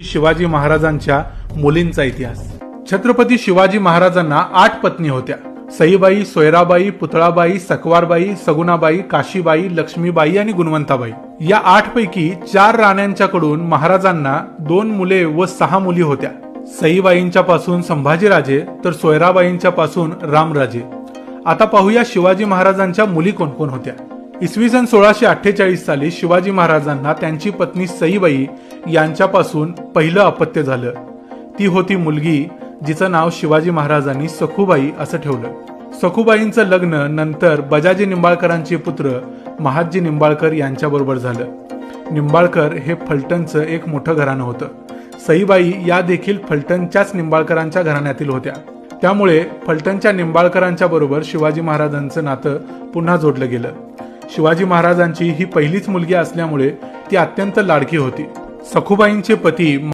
शिवाजी महाराजांच्या मुलींचा इतिहास. छत्रपती शिवाजी महाराजांना आठ पत्नी होत्या. सईबाई सोयराबाई पुतळाबाई सकवारबाई सगुणाबाई काशीबाई लक्ष्मीबाई आणि गुणवंताबाई. या आठ पैकी चार राण्यांच्याकडून महाराजांना दोन मुले व सहा मुली होत्या. सईबाईंच्या पासून संभाजीराजे तर सोयराबाईंच्या पासून रामराजे. आता पाहूया शिवाजी महाराजांच्या मुली कोण कोण होत्या. इसवी सन सोळाशे अठ्ठेचाळीस साली शिवाजी महाराजांना त्यांची पत्नी सईबाई यांच्यापासून पहिलं अपत्य झालं. ती होती मुलगी जिचं नाव शिवाजी महाराजांनी सखुबाई असं ठेवलं. सखुबाईंचं लग्न नंतर बजाजी निंबाळकरांचे पुत्र महादजी निंबाळकर यांच्याबरोबर झालं. निंबाळकर हे फलटणचं एक मोठं घराणं होतं. सईबाई या देखील फलटणच्याच निंबाळकरांच्या घराण्यातील होत्या. त्यामुळे फलटणच्या निंबाळकरांच्या बरोबर शिवाजी महाराजांचं नातं पुन्हा जोडलं गेलं. शिवाजी महाराजांची ही पहिलीच मुलगी असल्यामुळे ती अत्यंत लाडकी होती. सखुबाईंचे पती